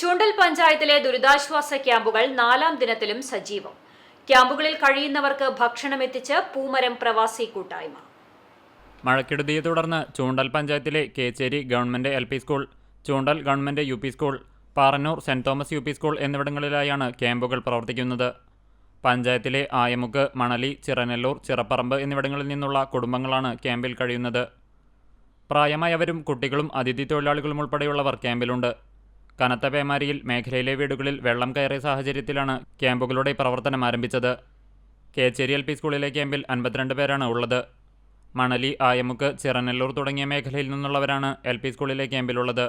ചൂണ്ടൽ പഞ്ചായത്തിലെ ദുരിതാശ്വാസ ക്യാമ്പുകൾ നാലാം ദിനത്തിലും സജീവം. ക്യാമ്പുകളിൽ കഴിയുന്നവർക്ക് ഭക്ഷണം എത്തിച്ച് പൂമരം പ്രവാസി കൂട്ടായ്മ. മഴക്കെടുതിയെ തുടർന്ന് ചൂണ്ടൽ പഞ്ചായത്തിലെ Kecheri government L school Choondal government U school Parannur saint Thomas U school എന്നിവിടങ്ങളിലായാണ് ക്യാമ്പുകൾ പ്രവർത്തിക്കുന്നത്. പഞ്ചായത്തിലെ ആയമുക്ക് മണലി ചിറനെല്ലൂർ ചിറപ്പറമ്പ് എന്നിവിടങ്ങളിൽ നിന്നുള്ള കുടുംബങ്ങളാണ് ക്യാമ്പിൽ കഴിയുന്നത്. പ്രായമായവരും കുട്ടികളും അതിഥി തൊഴിലാളികളും ഉൾപ്പെടെയുള്ളവർ ക്യാമ്പിലുണ്ട്. കനത്ത പേമാരിയിൽ മേഖലയിലെ വീടുകളിൽ വെള്ളം കയറിയ സാഹചര്യത്തിലാണ് ക്യാമ്പുകളുടെ പ്രവർത്തനം ആരംഭിച്ചത്. കേച്ചേരി എൽ പി സ്കൂളിലെ ക്യാമ്പിൽ അൻപത്തിരണ്ട് പേരാണ് ഉള്ളത്. മണലി ആയമുക്ക് ചിറനെല്ലൂർ തുടങ്ങിയ മേഖലയിൽ നിന്നുള്ളവരാണ് എൽ പി സ്കൂളിലെ ക്യാമ്പിലുള്ളത്.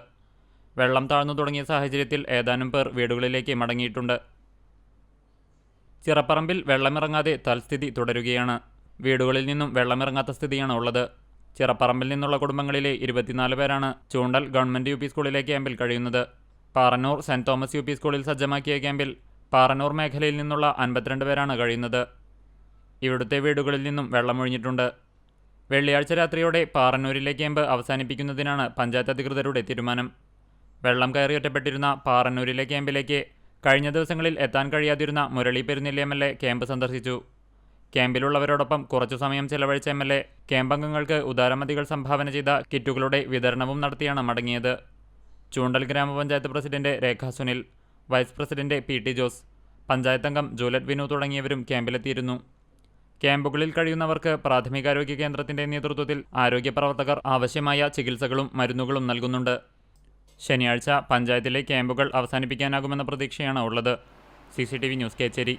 വെള്ളം താഴ്ന്നു തുടങ്ങിയ സാഹചര്യത്തിൽ ഏതാനും പേർ വീടുകളിലേക്ക് മടങ്ങിയിട്ടുണ്ട്. ചിറപ്പറമ്പിൽ വെള്ളമിറങ്ങാതെ തൽസ്ഥിതി തുടരുകയാണ്. വീടുകളിൽ നിന്നും വെള്ളമിറങ്ങാത്ത സ്ഥിതിയാണ് ഉള്ളത്. ചിറപ്പറമ്പിൽ നിന്നുള്ള കുടുംബങ്ങളിലെ ഇരുപത്തിനാല് പേരാണ് ചൂണ്ടൽ ഗവൺമെന്റ് യു സ്കൂളിലെ ക്യാമ്പിൽ കഴിയുന്നത്. Parannur saint Thomas U P സ്കൂളിൽ സജ്ജമാക്കിയ ക്യാമ്പിൽ പാറന്നൂർ മേഖലയിൽ നിന്നുള്ള അൻപത്തിരണ്ട് പേരാണ് കഴിയുന്നത്. ഇവിടുത്തെ വീടുകളിൽ നിന്നും വെള്ളമൊഴിഞ്ഞിട്ടുണ്ട്. വെള്ളിയാഴ്ച രാത്രിയോടെ പാറന്നൂരിലെ ക്യാമ്പ് അവസാനിപ്പിക്കുന്നതിനാണ് പഞ്ചായത്ത് അധികൃതരുടെ തീരുമാനം. വെള്ളം കയറി ഒറ്റപ്പെട്ടിരുന്ന പാറന്നൂരിലെ ക്യാമ്പിലേക്ക് കഴിഞ്ഞ ദിവസങ്ങളിൽ എത്താൻ കഴിയാതിരുന്ന Murali Perunelli M L A camp സന്ദർശിച്ചു. ക്യാമ്പിലുള്ളവരോടൊപ്പം കുറച്ചു സമയം ചെലവഴിച്ച എം എൽ എ ക്യാമ്പംഗങ്ങൾക്ക് ഉദാരമതികൾ സംഭാവന ചെയ്ത കിറ്റുകളുടെ വിതരണവും നടത്തിയാണ് മടങ്ങിയത്. ചൂണ്ടൽ ഗ്രാമപഞ്ചായത്ത് president Rekha Sunil vice president P T Jose panchayat അംഗം ജൂലറ്റ് വിനു തുടങ്ങിയവരും ക്യാമ്പിലെത്തിയിരുന്നു. ക്യാമ്പുകളിൽ കഴിയുന്നവർക്ക് പ്രാഥമികാരോഗ്യ കേന്ദ്രത്തിന്റെ നേതൃത്വത്തിൽ ആരോഗ്യ പ്രവർത്തകർ ആവശ്യമായ ചികിത്സകളും മരുന്നുകളും നൽകുന്നുണ്ട്. ശനിയാഴ്ച പഞ്ചായത്തിലെ ക്യാമ്പുകൾ അവസാനിപ്പിക്കാനാകുമെന്ന പ്രതീക്ഷയാണ് ഉള്ളത്. C news Kecheri.